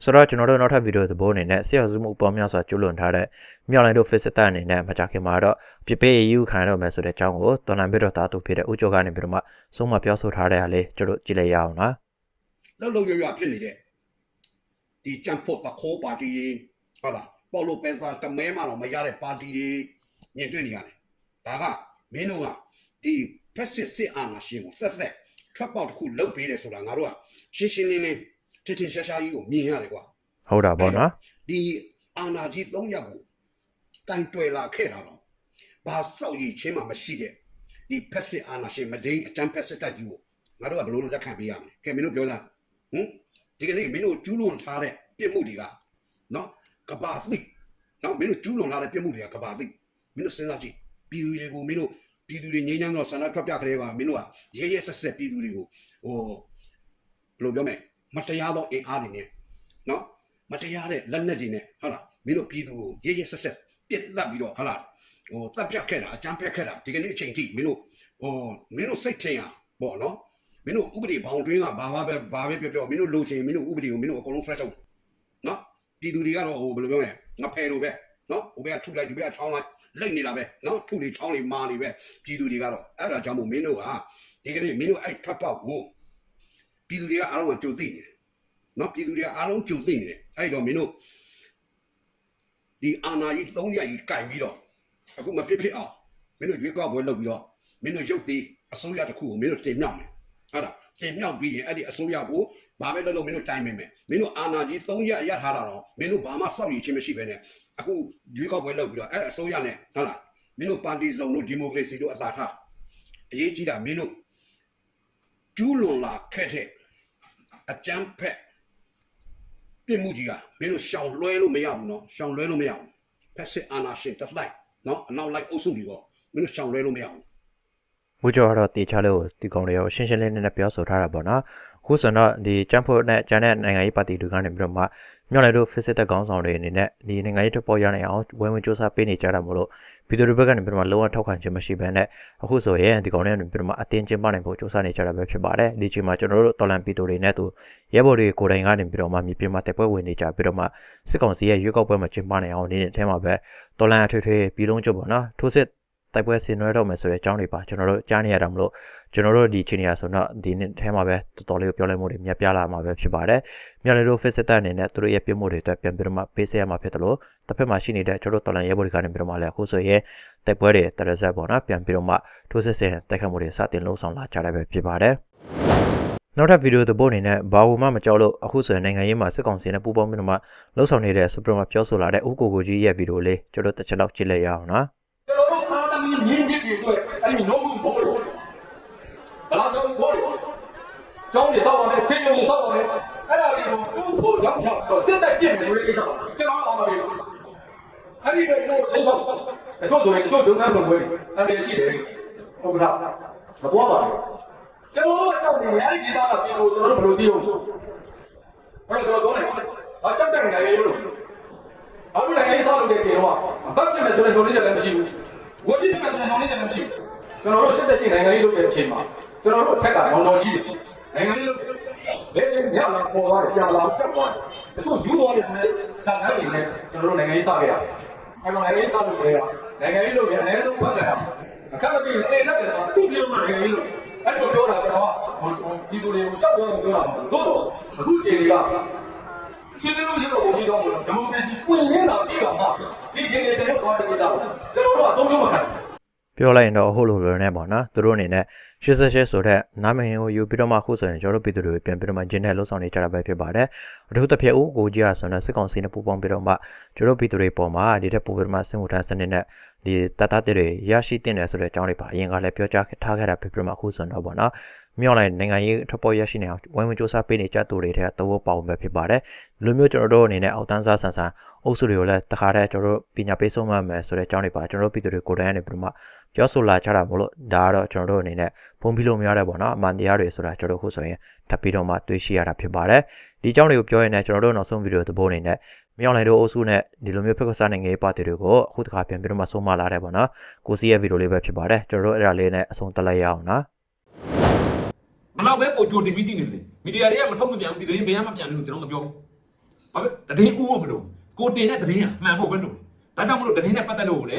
ဆိုတော့ကျွန်တော်တို့နောက်ထပ်ဗီဒီယိုသဘောအနေနဲ့ဆရာစုမှုပေါ်များစွာကျွလွန်ထားတဲ့မြောက်လိုင်းတို့ face တက်အနေနဲ့မကြခင်မှာတော့ပြပေးယူခံရတော့မယ်ဆိုတဲ့အကြောင်းကိုတော်လန်ဘီတော့တာတူဖြစ်တဲ့ဥကြိုကနေပြီးတော့မှဆုံးမပြောဆိုထားတဲ့ဟာလေးကျွန်တော်ကြည့်လိုက်ရအောင်နော်လှုပ်လှုပ်ရွရွဖြစ်နေတဲ့ ဒီကြံဖို့တခိုးပါတီဟုတ်လားပေါ်လို့ပဲစားတမဲမှတော့မရတဲ့ပါတီတွေညင်တွေ့နေရတယ်ဒါကမင်းတို့ကဒီဖက်စစ်စစ်အာဏာရှင်ကိုသက်သက်ထွက်ပေါက်တစ်ခုလုတ်ပေးတယ်ဆိုတာငါတို့ကရှင်းရှင်းလင်းလင်းထင်ထင်ရှားရှားကြီးကိုမြင်ရတယ်ကွာဟုတ်တာပေါ့နော်ဒီအာနာကြီး၃ယောက်ကိုကင်တွယ်လာခဲ့တာတော့ဘာစောက်ရည်ချင်းမှမရှိတဲ့ဒီဖက်စစ်အာနာရှင်မဒိန်အတန်းဖက်စစ်တက်ကြီးကိုငါတို့ကဘယ်လိုလုပ်လက်ခံပေးရမလဲကဲမင်းတို့ပြောသားဟင် ဒီကနေ့မင်းတို့ကျူးလွန်ထားတဲ့ပြစ်မှုတွေကနော်ကဘာသိနော်မင်းတို့ကျူးလွန်ထားတဲ့ပြစ်မှုတွေကကဘာသိမင်းတို့စဉ်းစားကြည့်ပြည်သူတွေကိုမင်းတို့ပြည်သူတွေငြိမ်းချမ်းတော့ဆန္ဒထွက်ပြကြတဲ့ကမင်းတို့ကရဲရဲဆက်ဆက်ပြည်သူတွေကိုဟိုဘယ်လိုပြောမလဲမတရားသောအင်အားတွေနဲ့နော်မတရားတဲ့လက်နက်တွေနဲ့ဟုတ်လားမင်းတို့ပြည်သူကိုရဲရဲဆက်ဆက်ပြစ်တက်ပြီးတော့ဟုတ်လားဟိုတပ်ပြတ်ခဲ့တာအကြမ်းဖက်ခဲ့တာဒီကနေ့အချိန်ထိမင်းတို့ဟိုမင်းတို့စိတ်ထင်ရပေါ့နော် မင်းတို့ဥပဒေဘောင်တွင်းကဘာဘာပဲဘာပဲပြောပြောမင်းတို့လိုချင်မင်းတို့ဥပဒေကိုမင်းတို့အကုန်လုံး fresh ထုတ်နော်ပြည်သူတွေကတော့ဟိုဘယ်လိုပြောလဲငဖယ်လိုပဲနော်ဟိုဘက်ကထုလိုက်ဒီဘက်ကချောင်းလိုက်လိတ်နေတာပဲနော်ထုတွေချောင်းတွေမာနေပဲပြည်သူတွေကတော့အဲ့ဒါကြောင့်မို့မင်းတို့ကဒီကနေ့မင်းတို့အဲ့ထပ်ပေါက်ကိုပြည်သူတွေကအားလုံးကကြိုသိနေတယ်နော်ပြည်သူတွေကအားလုံးကြိုသိနေတယ်အဲ့တော့မင်းတို့ဒီအာနာကြီး၃ရက်ကြီးကင်ပြီးတော့အခုမဖြစ်ဖြစ်အောင်မင်းတို့ရွေးကောက်ပွဲလုပ်ပြီးတော့မင်းတို့ရုပ်သေးအစိုးရတစ်ခုကိုမင်းတို့တင်မြောက်မယ် ဟုတ်လားတင်မြောက်ပြီးရင်အဲ့ဒီအစိုးရကိုဘာပဲလုပ်လို့မင်းတို့တိုင်မယ်မယ်မင်းတို့အာနာကြီး၃ရက်ရထားတာတော့မင်းတို့ဘာမှစောက်ရည်ချင်းမရှိပဲနဲ့အခုရွေးကောက်ပွဲလုပ်ပြီးတော့အဲ့အစိုးရနဲ့ဟုတ်လားမင်းတို့ပါတီစုံတို့ဒီမိုကရေစီတို့အသာထားအရေးကြီးတာမင်းတို့ကျူးလွန်လာခဲ့တဲ့အကြမ်းဖက်ပြစ်မှုကြီးကမင်းတို့ရှောင်လွှဲလို့မရဘူးနော်ရှောင်လွှဲလို့မရဘူးဖက်စစ်အာဏာရှင်တစ်လိုက်နော်အနောက်လိုက်အုပ်စုတွေတော့မင်းတို့ရှောင်လွှဲလို့မရဘူး ဝိကျော်ကတော့တေချာလို့ဒီကောင်တွေရောရှင်းရှင်းလင်းလင်းနဲ့ပြောဆိုထားတာပေါ့နော်အခုဆိုတော့ဒီချမ်ဖို့နဲ့ဂျန်တဲ့နိုင်ငံရေးပါတီတွေကနေပြီးတော့မှမြောက်လိုက်တို့ visit တဲ့ခေါင်းဆောင်တွေအနေနဲ့ဒီနိုင်ငံရေးတပေါ်ရနိုင်အောင်ဝယ်ဝင်စူးစမ်းပေးနေကြတာမို့လို့ဗီဒီယိုတွေဘက်ကနေပြီးတော့မှလုံးဝထောက်ခံခြင်းမရှိဘဲနဲ့အခုဆိုရင်ဒီကောင်တွေကနေပြီးတော့မှအတင်းကျင်းပနိုင်ဖို့စူးစမ်းနေကြတာပဲဖြစ်ပါတယ်ဒီချိန်မှာကျွန်တော်တို့တော်လန်ပီတိုတွေနဲ့သူရဲဘော်တွေကိုယ်တိုင်ကနေပြီးတော့မှမြေပြင်မှာတက်ပွဲဝင်နေကြပြီးတော့မှစစ်ကောင်စီရဲ့ရွေးကောက်ပွဲမှာကျင်းပနိုင်အောင်နေတဲ့အဲမှာပဲတော်လန်အထွေထွေပြည်လုံးချုပ်ပေါ့နော်ထိုးစစ် တိုက်ပွဲဆင်နွှဲတော့မယ်ဆိုတဲ့အကြောင်းတွေပါကျွန်တော်တို့ကြားနေရတာမလို့ကျွန်တော်တို့ဒီချင်းနေရဆိုတော့ဒီနေ့ထဲမှာပဲတော်တော်လေးကိုပြောလိုက်မှုတွေမြတ်ပြလာမှာပဲဖြစ်ပါတယ်။မြော်လေတို့ visit တဲ့အနေနဲ့သူတို့ရဲ့ပြမှုတွေအတွက်ပြန်ပြီးတော့မှပေးဆက်ရမှာဖြစ်တယ်လို့တစ်ဖက်မှာရှိနေတဲ့ကျွန်တော်တို့တော်လန်ရဲဘော်တွေကနေပြီးတော့မှလည်းအခုဆိုရင်တိုက်ပွဲတွေတရဇက်ပေါ့နော်ပြန်ပြီးတော့မှထိုးစစ်ဆင်တိုက်ခတ်မှုတွေစတင်လှုံ့ဆော်လာကြတယ်ပဲဖြစ်ပါတယ်။နောက်ထပ်ဗီဒီယိုသဘောအနေနဲ့ဘာဝမှမကြောက်လို့အခုဆိုရင်နိုင်ငံရေးမှာစစ်ကောင်စီနဲ့ပူးပေါင်းပြီးတော့မှလှုပ်ဆောင်နေတဲ့စပရမပြောဆိုလာတဲ့ဦးကိုကိုကြီးရဲ့ဗီဒီယိုလေးကျွန်တော်တစ်ချက်လောက်ကြည့်လိုက်ရအောင်နော်ကျွန်တော်တို့အားသ မီးမြင်းမြစ်တွေအတွက်အဲ့ဒီနှုတ်မှုဘိုးလို့ဘလာကြောင့်ဘိုးလို့ကျောင်းတွေစောက်ပါမယ်ဆေးရုံတွေစောက်ပါမယ်အဲ့ဒါတွေကိုတူးဖို့ရောက်ချောက်တော့စစ်တိုက်ပြစ်မယ်လို့ကိစ္စပါကျွန်တော်အောင်ပါပြီအဲ့ဒီတော့ချင်းချောက်တချို့ဆိုရင်တချို့ဒုက္ခလုပ်ပွဲအဲ့ဒီရှိတယ်ဟုတ်လားမတော်ပါဘူးကျွန်တော်တို့ကြောက်နေရတဲ့ဒေသကပြည်ကိုကျွန်တော်တို့ဘယ်လိုသိအောင်အဲ့တော့တော့နေအချက်တက်နေရလို့အခုလည်းကိစ္စလုပ်တဲ့ချိန်တော့ဘတ်ပြမယ်ဆိုတဲ့လိုလေးချက်လည်းမရှိဘူး ဝတ်ပြမယ်ဆိုတဲ့လိုလေးချက်လည်းမရှိဘူးကျွန်တော်တို့ဆက်ဆက်ချင်းနိုင်ငံရေးလုပ်တဲ့အချိန်မှာကျွန်တော်တို့ထက်ကတောင်းတော်ကြီးတယ်နိုင်ငံရေးလုပ်လေညလာပေါ်သွားတယ်ပြန်လာတက်သွားတယ်တချို့ယူသွားတယ်ဆိုတဲ့သာနာတွေနဲ့ကျွန်တော်တို့နိုင်ငံရေးစခဲ့ရတယ်အဲ့တော့နိုင်ငံရေးစလို့ဆိုရနိုင်ငံရေးလုပ်ရင်အနည်းဆုံးဖတ်ကြတာအခက်မပြီးသေတတ်တယ်ဆိုတော့သူ့ပြောမှနိုင်ငံရေးလုပ်အဲ့လိုပြောတာကျွန်တော်ကဒီလိုတွေကိုကြောက်ကြောက်ပြောတာမဟုတ်တော့အခုချိန်တွေက ရှင်းလင်းလို့ရတော့ဘုံကြီးတော့ဒီမိုကရေစီပွင့်လင်းတာပြီးတော့မှဒီချိန်တွေတည်းတော့တကယ်စားကျွန်တော်တို့အဆုံးရှုံးမခံဘူးပြောလိုက်ရင်တော့ဟုတ်လို့လွယ်နေပေါ့နော်သူတို့အနေနဲ့88ဆိုတဲ့နာမည်ကိုယူပြီးတော့မှခုဆိုရင်ကျွန်တော်တို့ပြည်သူတွေပြန်ပြီးတော့မှဂျင်းနဲ့လှုပ်ဆောင်နေကြတာပဲဖြစ်ပါတယ်အထူးသဖြင့်ဦးကိုကြီးကဆိုတော့စစ်ကောင်စီနဲ့ပူးပေါင်းပြီးတော့မှကျွန်တော်တို့ပြည်သူတွေပေါ်မှာဒီတဲ့ပူပြီးတော့မှစင်ဝထစနစ်နဲ့ဒီတတတွေရရှိတင်တယ်ဆိုတဲ့အကြောင်းတွေပါအရင်ကလည်းပြောကြားထားခဲ့တာဖြစ်ပြီးတော့မှခုဆိုတော့ပေါ့နော် မြောက်လိုက်နိုင်ငံရေးထပ်ပေါ်ရရှိနေအောင်ဝိုင်းဝန်းစူးစမ်းပေးနေကြသူတွေထဲကသဘောပေါက်ပဲဖြစ်ပါတယ်ဒီလိုမျိုးကျွန်တော်တို့အနေနဲ့အောက်တန်းစားဆန်ဆန်အုပ်စုတွေကိုလည်းတခါတည်းကျွန်တော်တို့ပညာပေးဆုံးမှမယ်ဆိုတဲ့အကြောင်းတွေပါကျွန်တော်တို့ပြည်သူတွေကိုယ်တိုင်ကနေပြီးတော့မှပြောဆိုလာကြတာမို့လို့ဒါကတော့ကျွန်တော်တို့အနေနဲ့ဘုံပြီးလို့မရတဲ့ပေါ့နော်အမှန်တရားတွေဆိုတာကျွန်တော်တို့ခုဆိုရင်ထပ်ပြီးတော့မှတွေးရှိရတာဖြစ်ပါတယ်ဒီအကြောင်းတွေကိုပြောရင်လည်းကျွန်တော်တို့နောက်ဆုံးဗီဒီယိုသဘောအနေနဲ့မြောက်လိုက်တို့အုပ်စုနဲ့ဒီလိုမျိုးဖက်ကစားနိုင်ငံရေးပါတီတွေကိုအခုတစ်ခါပြန်ပြီးတော့မှဆုံးမလာတယ်ပေါ့နော်ကိုစီရဲ့ဗီဒီယိုလေးပဲဖြစ်ပါတယ်ကျွန်တော်တို့အဲ့ဒါလေးနဲ့အဆုံးတက်လိုက်ရအောင်နော်ဘ လောက်ပဲပိုကြိုတင်ပြီးတည်နေတယ်မီဒီယာတွေကမထုတ်မပြန်ဘူးဒီသတင်းဘယ်မှမပြန်ဘူးကျွန်တော်မပြောဘူးဘာပဲတရင်ဦးမလို့ကိုတင်တဲ့တရင်ကမှန်ဖို့ပဲလို့ဒါကြောင့်မလို့တရင်နဲ့ပတ်သက်လို့လေ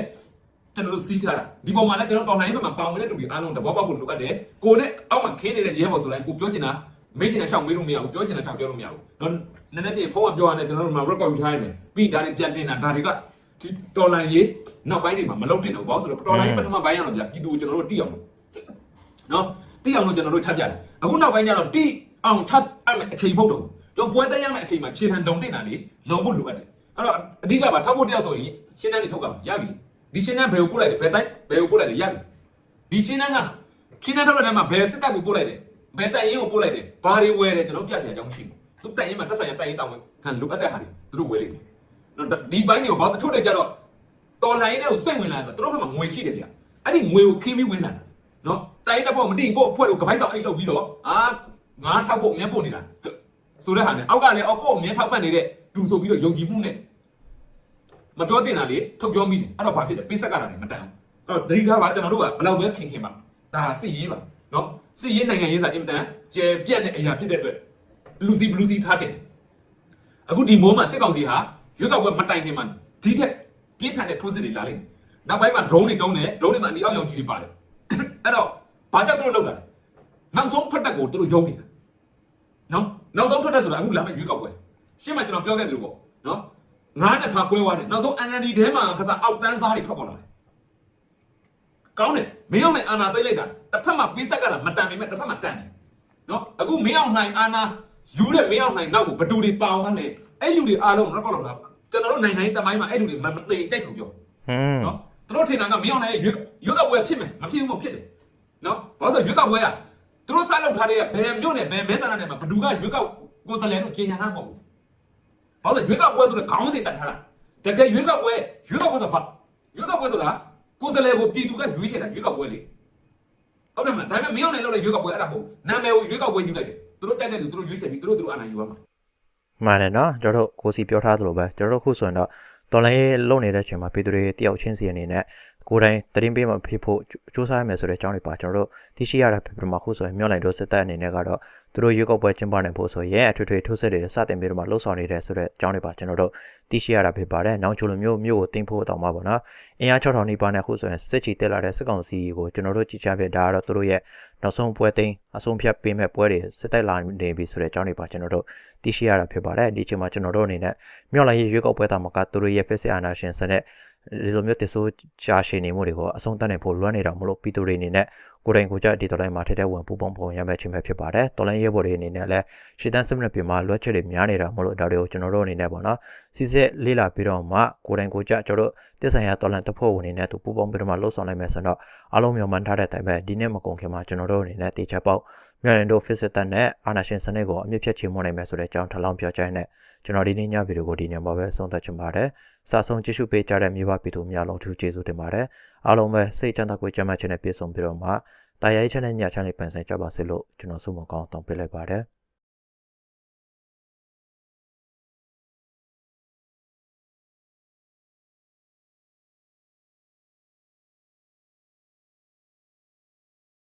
ကျွန်တော်တို့စီးထားတာဒီပေါ်မှာလည်းကျွန်တော်တော်လိုင်းဘက်မှာပေါင်ဝင်တဲ့တူတွေအားလုံးတဘောပေါက်ဖို့လိုအပ်တယ်ကိုနဲ့အောက်မှာခင်းနေတဲ့ရဲဘော်ဆိုလိုက်ကိုပြောချင်တာမေးချင်တာရှောက်မေးလို့မရဘူးပြောချင်တာရှောက်ပြောလို့မရဘူးတော့နည်းနည်းဖြင့်ဖုန်းကပြောရတဲ့ကျွန်တော်တို့မှာ record ယူထားရမယ်ပြီးဒါတွေပြန်တင်တာဒါတွေကဒီတော်လိုင်းရေးနောက်ပိုင်းတွေမှာမလုပ်တင်တော့ဘာလို့ဆိုတော့တော်လိုင်းပထမပိုင်းရတော့ဗျပြည်သူကျွန်တော်တို့တိအောင်နော်တိအောင်လို့ကျွန်တော်တို့ချပြတယ် အခုနောက်ပိုင်းကျတော့တိအောင်ချအဲ့မဲ့အချိန်ဖုတ်တော့ကျွန်တော်ပွဲတက်ရမယ့်အချိန်မှာခြေထန်လုံတင်တာလေလုံဖို့လိုအပ်တယ်အဲ့တော့အဓိကပါထောက်ဖို့တယောက်ဆိုရင်ရှင်းတန်းနေထုတ်ကရပြီဒီရှင်းတန်းဘယ်ကိုပို့လိုက်တယ်ဘယ်တိုင်းဘယ်ကိုပို့လိုက်တယ်ရပြီဒီရှင်းတန်းကရှင်းတန်းထုတ်တဲ့ထဲမှာဘယ်စစ်တပ်ကိုပို့လိုက်တယ်ဘယ်တိုင်ရင်ကိုပို့လိုက်တယ်ဘာတွေဝယ်တယ်ကျွန်တော်ပြပြအကြောင်းရှိဘူးသူတိုင်ရင်မှာတက်ဆိုင်ရတိုင်ရင်တောင်းခံလိုအပ်တဲ့ဟာတွေသူတို့ဝယ်လိုက်တယ်နော်ဒီဘိုင်းတွေကိုဘာတချို့တဲ့ကြတော့တော်လိုင်းတွေကိုစိတ်ဝင်လာဆိုတော့သူတို့ဘက်မှာငွေရှိတယ်ဗျအဲ့ဒီငွေကိုခင်းပြီးဝင်လာတာ နော်တိုင်တက်ဖို့မတိကိုအဖွဲ့ကိုကပိုက်ဆောင်အိတ်လုပ်ပြီးတော့အာငါထောက်ဖို့အမြဲပို့နေတာဆိုတဲ့ဟာနဲ့အောက်ကလည်းအောက်ကိုအမြဲထောက်ပတ်နေတဲ့ဒူဆိုပြီးတော့ယုံကြည်မှုနဲ့မပြောတင်တာလေထုတ်ပြောမိတယ်အဲ့တော့ဘာဖြစ်လဲပိစက်ကတာလည်းမတန်ဘူးအဲ့တော့ဒိဋ္ဌာပါကျွန်တော်တို့ကဘယ်လောက်ပဲခင်ခင်ပါဒါစစ်ရေးပါနော်စစ်ရေးနိုင်ငံရေးစာအင်မတန်ကျယ်ပြန့်တဲ့အရာဖြစ်တဲ့အတွက်လူစီဘလူးစီထားတယ်အခုဒီမိုးမှာစစ်ကောင်စီဟာရွေးကောက်ပွဲမတိုင်ခင်မှာဒီထက်ပြင်းထန်တဲ့ထိုးစစ်တွေလာလိမ့်မယ်နောက်ပိုင်းမှာ drone တွေတုံးတယ် drone တွေမှာအနီအောက်ရောင်ကြီးတွေပါတယ် အဲ့တော့ဘာကြောင့်သူတို့လောက်တာလဲနောက်ဆုံးဖက်တက်ကိုသူတို့ယုံနေတာနော်နောက်ဆုံးဖက်တက်ဆိုတာအခုလာမယ့်ရွေးကောက်ပွဲရှင်းမှကျွန်တော်ပြောခဲ့သလိုပေါ့နော်ငါးနဲ့ဖာကွဲသွားတယ်နောက်ဆုံး NLD ထဲမှာကစားအောက်တန်းစားတွေထွက်ပေါ်လာတယ်ကောင်းတယ်မင်းအောင်နိုင်အာနာသိမ့်လိုက်တာတစ်ဖက်မှာပေးဆက်ကတာမတန်ပေမဲ့တစ်ဖက်မှာတန်တယ်နော်အခုမင်းအောင်နိုင်အာနာယူတဲ့မင်းအောင်နိုင်နောက်ကိုဘသူတွေပါသွားလဲအဲ့လူတွေအားလုံးရက်ကောက်လောက်တာကျွန်တော်တို့နိုင်ငံရေးတမိုင်းမှာအဲ့လူတွေမမသေးကြိုက်လို့ပြောဟွန်းနော်သူတို့ထင်တာကမင်းအောင်နိုင်ရဲ့ရွက်ရွက်ကပွဲဖြစ်မယ်မဖြစ်ဘူးမဖြစ်တယ် နော်ဘာလို့ဆိုရွက်ကပွဲကသူတို့စလုပ်ထားတဲ့ဘယ်မြို့နဲ့ဘယ်မဲဆန္ဒနဲ့မှာဘသူကရွက်ကကိုယ်စလဲလို့ကြီးညာတာမဟုတ်ဘူးဘာလို့ရွက်ကပွဲဆိုတော့ခေါင်းစဉ်တက်ထားတာတကယ်ရွက်ကပွဲရွက်ကပွဲဆိုဘာရွက်ကပွဲဆိုတာကိုယ်စလဲကိုပြည်သူကရွေးချယ်တာရွက်ကပွဲလေဟုတ်တယ်မလားဒါပေမဲ့မင်းအောင်နိုင်လို့လည်းရွေးကောက်ပွဲအဲ့ဒါမဟုတ်နာမည်ကိုရွေးကောက်ပွဲယူလိုက်တယ်သူတို့တက်တဲ့လူသူတို့ရွေးချယ်ပြီးသူတို့သူတို့အနိုင်ယူရမှာမှန်တယ်နော်ကျွန်တော်တို့ကိုစီပြောထားသလိုပဲကျွန်တော်တို့ခုဆိုရင်တော့တော်လိုင်းရေးလုံနေတဲ့အချိန်မှာပြည်သူတွေတယောက်ချင်းစီအနေနဲ့ ကိုယ်တိုင်တရင်ပေးမှဖြစ်ဖို့စူးစမ်းရမယ်ဆိုတဲ့အကြောင်းတွေပါကျွန်တော်တို့သိရှိရတာဖြစ်ပြီးမှခုဆိုရင်မြို့လိုက်တို့စစ်တပ်အနေနဲ့ကတော့သူတို့ရွေးကောက်ပွဲကျင်းပနိုင်ဖို့ဆိုရင်အထွေထွေထိုးစစ်တွေစတင်ပြီးတော့မှလှုပ်ဆောင်နေတဲ့ဆိုတဲ့အကြောင်းတွေပါကျွန်တော်တို့သိရှိရတာဖြစ်ပါတယ်။နောက်ချိုလိုမျိုးမြို့ကိုတင်ဖို့တောင်းပါပေါ့နော်။အင်အား6000နီးပါးနဲ့ခုဆိုရင်စစ်ချီတက်လာတဲ့စစ်ကောင်စီကိုကျွန်တော်တို့ကြည်ချပြဒါကတော့သူတို့ရဲ့နောက်ဆုံးပွဲသိမ်းအဆုံးဖြတ်ပေးမဲ့ပွဲတွေစစ်တိုက်လာနေပြီဆိုတဲ့အကြောင်းတွေပါကျွန်တော်တို့သိရှိရတာဖြစ်ပါတယ်။ဒီအချိန်မှာကျွန်တော်တို့အနေနဲ့မြို့လိုက်ရေးရွေးကောက်ပွဲတာမှာကသူတို့ရဲ့ face အာနာရှင်စနစ် ဒီလိုမျိုးတဆိုးကြာရှည်နေမှုတွေကိုအဆုံးသတ်နိုင်ဖို့လွှမ်းနေတာမလို့ပြည်သူတွေအနေနဲ့ကိုယ်တိုင်ကိုယ်ကြဒီတော်တိုင်းမှာထက်တဲ့ဝင်ပူပေါင်းပုံရမယ့်ချင်းပဲဖြစ်ပါတယ်။တော်လိုင်းရဲဘော်တွေအနေနဲ့လည်းရှေ့တန်းစစ်မနစ်ပြင်မှာလွှတ်ချက်တွေများနေတာမလို့ဒါတွေကိုကျွန်တော်တို့အနေနဲ့ပေါ့နော်စစ်စစ်လေးလာပြီးတော့မှကိုယ်တိုင်ကိုယ်ကြကျွန်တော်တို့တစ္ဆန်ရတော်လန်တပ်ဖွဲ့ဝင်တွေနဲ့သူပူပေါင်းပြီးတော့မှလှုပ်ဆောင်နိုင်မယ်ဆိုတော့အားလုံးမျှော်မှန်းထားတဲ့အတိုင်းပဲဒီနေ့မကုန်ခင်မှာကျွန်တော်တို့အနေနဲ့တေချာပေါက်မြန်ရင်တို့ face တက်နဲ့အာနာရှင်စနစ်ကိုအမြင့်ဖြတ်ချေမှုနိုင်မယ်ဆိုတဲ့အကြောင်းထပ်လောင်းပြောကြတဲ့ ကျွန်တော်ဒီနေ့ညဗီဒီယိုကိုဒီညမှာပဲဆုံးသက်ချင်ပါတယ်။စာဆုံးကြည့်ရှုပေးကြတဲ့မြေပါပြည်သူများလုံးထူးကျေးဇူးတင်ပါတယ်။အားလုံးပဲစိတ်ချမ်းသာကိုကြမ်းမှချင်တဲ့ပြည့်စုံပြီးတော့မှတာယာရေးချမ်းတဲ့ညချမ်းလေးပန်ဆိုင်ကြပါစေလို့ကျွန်တော်ဆုမကောင်းတောင်းပေးလိုက်ပါတယ်။